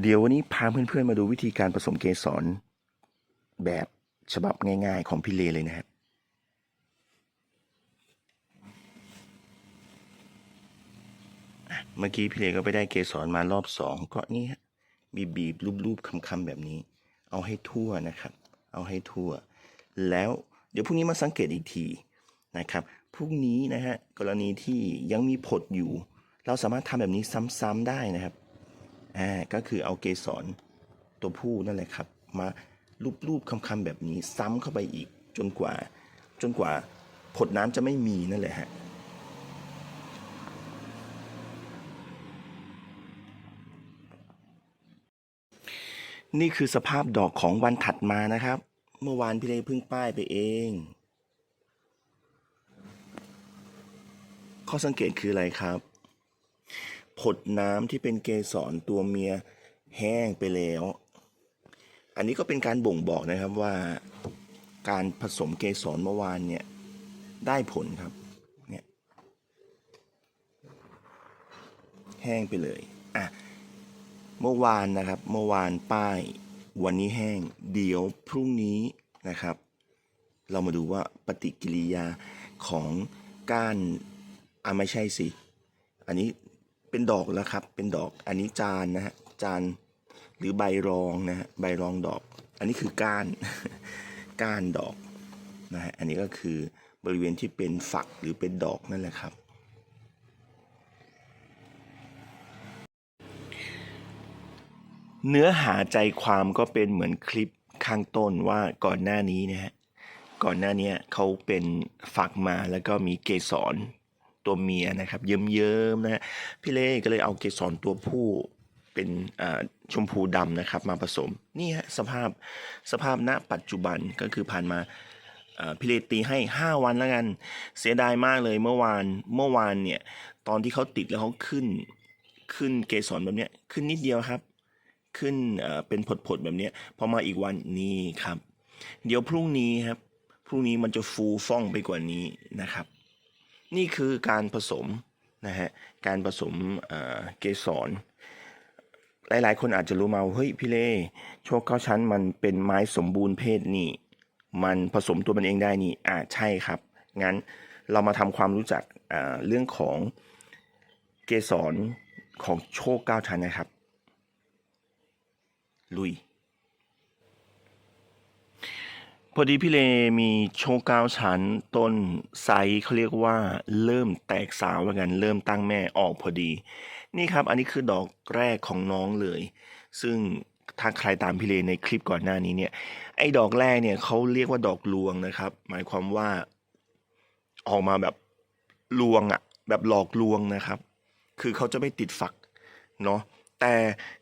เดี๋ยววันนี้พาเพื่อนๆมาดูวิธีการผสมเกสรแบบฉบับง่ายๆของพี่เลเลยนะครับเมื่อกี้พี่เลก็ไปได้เกสรมารอบสองก็นี่ฮะบีบีบๆรูปๆคำๆแบบนี้ เอาให้ทั่วนะครับ เอาให้ทั่ว แล้วเดี๋ยวพรุ่งนี้มาสังเกตอีกทีนะครับพรุ่งนี้นะฮะกรณีที่ยังมีผดอยู่ เราสามารถทำแบบนี้ซ้ำๆได้นะครับ อ่าก็คือเอาเกสรตัวผู้นั่นแหละครับ มารูปๆคำๆแบบนี้ซ้ำเข้าไปอีกจนกว่า จนกว่าผดน้ำจะไม่มีนั่นแหละฮะนี่คือสภาพดอกของวันถัดมานะครับ เมื่อวานพี่เลเพิ่งป้ายไปเอง ข้อสังเกตคืออะไรครับ ผดน้ำที่เป็นเกสรตัวเมียแห้งไปแล้ว อันนี้ก็เป็นการบ่งบอกนะครับว่าการผสมเกสรเมื่อวานเนี่ยได้ผลครับเนี่ยแห้งไปเลยอะเมื่อวานนะครับเมื่อวานป้ายวันนี้แห้งเดี๋ยวพรุ่งนี้นะครับ เรามาดูว่าปฏิกิริยาของก้านอะไม่ใช่สิ อันนี้ เป็นดอกแล้วครับ เป็นดอกอันนี้จานนะฮะจานหรือใบรองนะฮะใบรองดอก อันนี้คือก้าน ก้านดอกนะฮะอันนี้ก็คือบริเวณที่เป็นฝักหรือเป็นดอกนั่นแหละครับเนื้อหาใจความก็เป็นเหมือนคลิปข้างต้นว่าก่อนหน้านี้นะฮะก่อนหน้านี้เขาเป็นฝักมาแล้วก็มีเกสร ตัวเมียนะครับ เยิ้มๆนะฮะพี่เล่ก็เลยเอาเกสรตัวผู้เป็นอ่าชมพูดำนะครับมาผสมนี่ฮะสภาพสภาพณปัจจุบันก็คือผ่านมาพี่เลตีให้ 5 วันแล้วกัน เสียดายมากเลยเมื่อวานเมื่อวานเนี่ยตอนที่เขาติดแล้วเขาขึ้นขึ้นเกสรแบบเนี้ยขึ้นนิดเดียวครับ ขึ้นเอ่อเป็นผดๆแบบเนี้ยพอมาอีกวันนี้ครับ เดี๋ยวพรุ่งนี้ครับพรุ่งนี้มันจะฟูฟ่องไปกว่านี้นะครับ นี่คือการผสมนะฮะการผสมเกสรหลาย ๆ คนอาจจะรู้มาเฮ้ยพี่เล่โชคเก้าชั้นมันเป็นไม้สมบูรณ์เพศนี่ มันผสมตัวมันเองได้นี่อ่าใช่ครับ งั้นเรามาทำความรู้จักเรื่องของเกสรของโชคเก้าชั้นนะครับ ลุย พอดีพี่เลมีโชว์ก้าชั้นต้นไซส์เขาเรียกว่าเริ่มแตกสาวแล้วกันเริ่มตั้งแม่ออกพอดี นี่ครับอันนี้คือดอกแรกของน้องเลย ซึ่งถ้าใครตามพี่เลในคลิปก่อนหน้านี้เนี่ยไอ้ดอกแรกเนี่ยเขาเรียกว่าดอกลวงนะครับ หมายความว่าออกมาแบบลวงอะแบบหลอกลวงนะครับ คือเขาจะไม่ติดฝักเนาะ แต่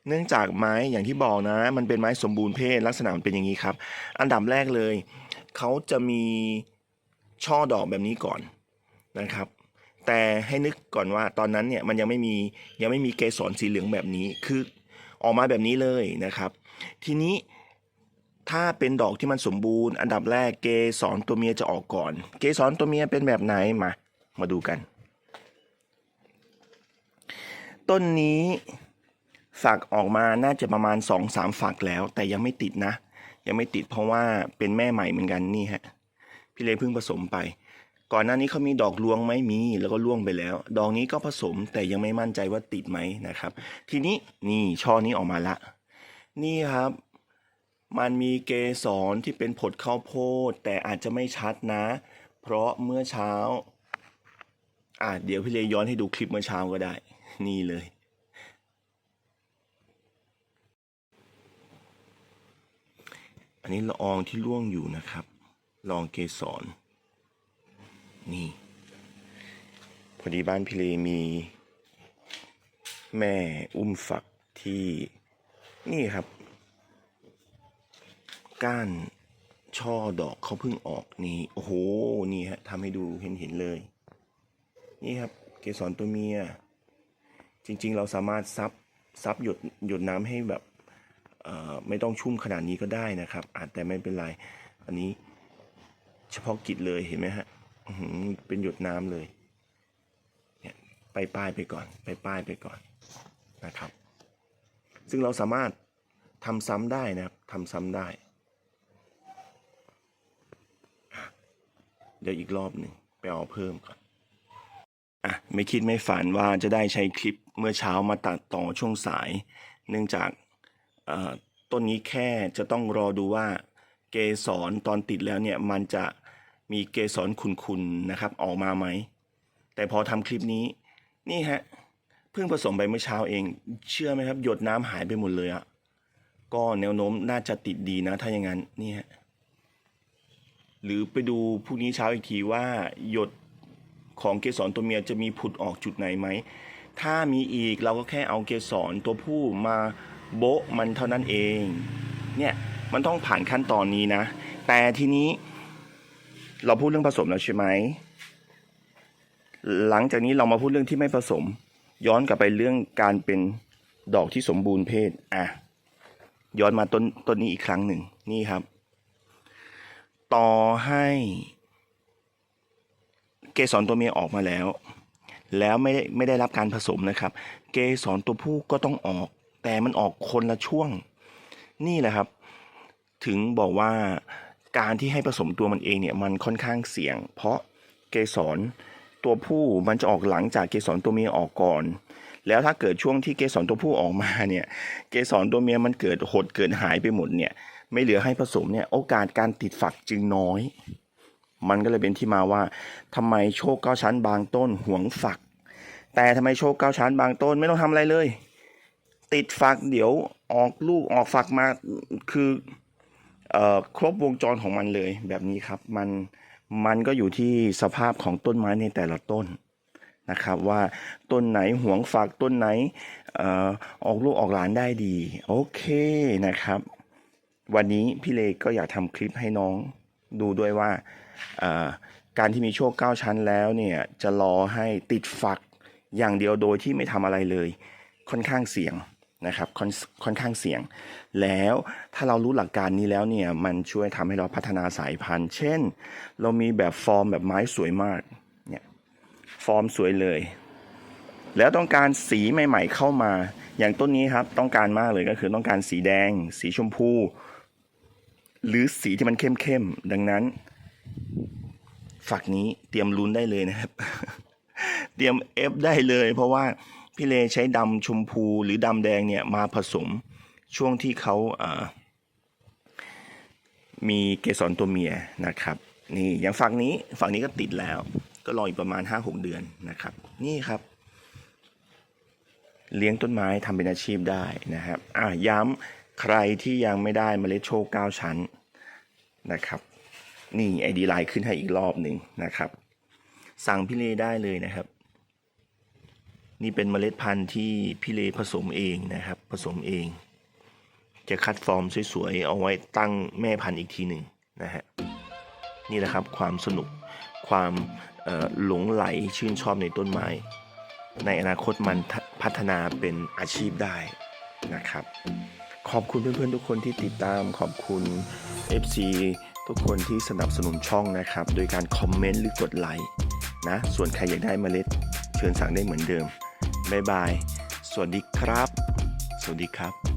เนื่องจากไม้อย่างที่บอกนะ มันเป็นไม้สมบูรณ์เพศลักษณะมันเป็นอย่างนี้ครับ อันดับแรกเลยเขาจะมีช่อดอกแบบนี้ก่อนนะครับ แต่ให้นึกก่อนว่าตอนนั้นเนี่ยมันยังไม่มียังไม่มีเกสรสีเหลืองแบบนี้คือออกมาแบบนี้เลยนะครับ ทีนี้ถ้าเป็นดอกที่มันสมบูรณ์ อันดับแรกเกสรตัวเมียจะออกก่อน เกสรตัวเมียเป็นแบบไหนมา มาดูกัน ต้นนี้ ฝักออกมาน่าจะประมาณสองสามฝักแล้ว แต่ยังไม่ติดนะ ยังไม่ติดเพราะว่าเป็นแม่ใหม่เหมือนกันนี่ฮะพี่เลเพิ่งผสมไป ก่อนหน้านี้เขามีดอกลวงไหมมีแล้วก็ล่วงไปแล้ว ดอกนี้ก็ผสมแต่ยังไม่มั่นใจว่าติดไหมนะครับ ทีนี้นี่ช่อนี้ออกมาละ นี่ครับมันมีเกสรที่เป็นผดข้าวโพด แต่อาจจะไม่ชัดนะ เพราะเมื่อเช้า อะเดี๋ยวพี่เลย้อนให้ดูคลิปเมื่อเช้าก็ได้ นี่เลย นนี้ละอองที่ร่วงอยู่นะครับลองเกสรนี่ พอดีบ้านพี่เลมี แม่อุ้มฝักที่นี่ครับ ก้านช่อดอกเขาเพิ่งออกนี่ โอ้โห นี่ฮะทำให้ดูเห็นเห็นเลย นี่ครับ เกสรตัวเมีย จริง ๆ เราสามารถซับซับหยดหยดน้ำให้แบบ ไม่ต้องชุ่มขนาดนี้ก็ได้นะครับ อาจแต่ไม่เป็นไร อันนี้เฉพาะกิจเลยเห็นไหมฮะเป็นหยดน้ำเลยเนี่ยไปป้ายไปก่อน ไปป้ายไปก่อนนะครับ ซึ่งเราสามารถทำซ้ำได้นะครับทำซ้ำได้ เดี๋ยวอีกรอบหนึ่งไปเอาเพิ่มก่อนอะไม่คิดไม่ฝันว่าจะได้ใช้คลิปเมื่อเช้ามาตัดต่อช่วงสาย เนื่องจาก ต้นนี้แค่จะต้องรอดูว่าเกสรตอนติดแล้วเนี่ยมันจะมีเกสรขุนๆนะครับออกมาไหม แต่พอทำคลิปนี้นี่ฮะเพิ่งผสมไปเมื่อเช้าเอง เชื่อไหมครับ หยดน้ำหายไปหมดเลยอะ่ะก็แนวโน้มน่าจะติดดีนะ ถ้าอย่างนั้นนี่ฮะหรือไปดูพรุ่งนี้เช้าอีกทีว่าหยดของเกสรตัวเมียจะมีผุดออกจุดไหนไหม ถ้ามีอีกเราก็แค่เอาเกสรตัวผู้มา โบะมันเท่านั้นเอง เนี่ยมันต้องผ่านขั้นตอนนี้นะ แต่ทีนี้ เราพูดเรื่องผสมแล้วใช่ไหม หลังจากนี้เรามาพูดเรื่องที่ไม่ผสม ย้อนกลับไปเรื่องการเป็นดอกที่สมบูรณ์เพศ อะ ย้อนมาต้นต้นนี้อีกครั้งหนึ่ง นี่ครับ ต่อให้เกสรตัวเมียออกมาแล้ว แล้วไม่ได้ไม่ได้รับการผสมนะครับ เกสรตัวผู้ก็ต้องออก แต่มันออกคนละช่วง นี่แหละครับ ถึงบอกว่าการที่ให้ผสมตัวมันเองเนี่ยมันค่อนข้างเสี่ยง เพราะเกสรตัวผู้มันจะออกหลังจากเกสรตัวเมียออกก่อน แล้วถ้าเกิดช่วงที่เกสรตัวผู้ออกมาเนี่ย เกสรตัวเมียมันเกิดหดเกิดหายไปหมดเนี่ย ไม่เหลือให้ผสมเนี่ยโอกาสการติดฝักจึงน้อย มันก็เลยเป็นที่มาว่าทำไมโชคเก้าชั้นบางต้นหวงฝัก แต่ทำไมโชคเก้าชั้นบางต้นไม่ต้องทำอะไรเลย ติดฝักเดี๋ยวออกลูกออกฝักมาคือเอ่อครบวงจรของมันเลยแบบนี้ครับ มันมันก็อยู่ที่สภาพของต้นไม้ในแต่ละต้นนะครับ ว่าต้นไหนหวงฝักต้นไหนเอ่อออกลูกออกหลานได้ดี โอเคนะครับ วันนี้พี่เลก็อยากทำคลิปให้น้องดูด้วยว่าการที่มีโชคเก้าชั้นแล้วเนี่ยจะรอให้ติดฝักอย่างเดียวโดยที่ไม่ทำอะไรเลย ค่อนข้างเสี่ยง นะครับค่อนค่อนข้างเสี่ยง แล้วถ้าเรารู้หลักการนี้แล้วเนี่ยมันช่วยทำให้เราพัฒนาสายพันธุ์ เช่น เรามีแบบฟอร์มแบบไม้สวยมากเนี่ยฟอร์มสวยเลย แล้วต้องการสีใหม่ ๆ เข้ามา อย่างต้นนี้ครับต้องการมากเลยก็คือต้องการสีแดง สีชมพู หรือสีที่มันเข้มๆดังนั้น ฝักนี้เตรียมลุ้นได้เลยนะครับ เตรียมเอฟได้เลยเพราะว่า พี่เลใช้ดำชมพูหรือดำแดงเนี่ยมาผสมช่วงที่เขาเมีเกสรตัวเมียนะครับ นี่อย่างฝั่งนี้ฝั่งนี้ก็ติดแล้ว ก็รออีกประมาณ 5-6 เดือนนะครับ นี่ครับ เลี้ยงต้นไม้ทำเป็นอาชีพได้นะครับอะย้ำใครที่ยังไม่ได้เมล็ดโชค9ชั้นนะครับ นี่ไอดีไลน์ขึ้นให้อีกรอบหนึ่งนะครับ สั่งพี่เลได้เลยนะครับ นี่เป็นเมล็ดพันธุ์ที่พี่เลผสมเองนะครับ ผสมเอง จะคัดฟอร์มสวยๆเอาไว้ตั้งแม่พันธุ์อีกทีหนึ่งนะฮะนี่แหละครับความสนุกความหลงไหลชื่นชอบในต้นไม้ ในอนาคตมันพัฒนาเป็นอาชีพได้นะครับ ขอบคุณเพื่อนๆ ทุกคนที่ติดตามขอบคุณ FC ทุกคนที่สนับสนุนช่องนะครับ โดยการคอมเมนต์หรือกดไลค์นะส่วนใครอยากได้เมล็ดเชิญสั่งได้เหมือนเดิม บ๊ายบาย สวัสดีครับ สวัสดีครับ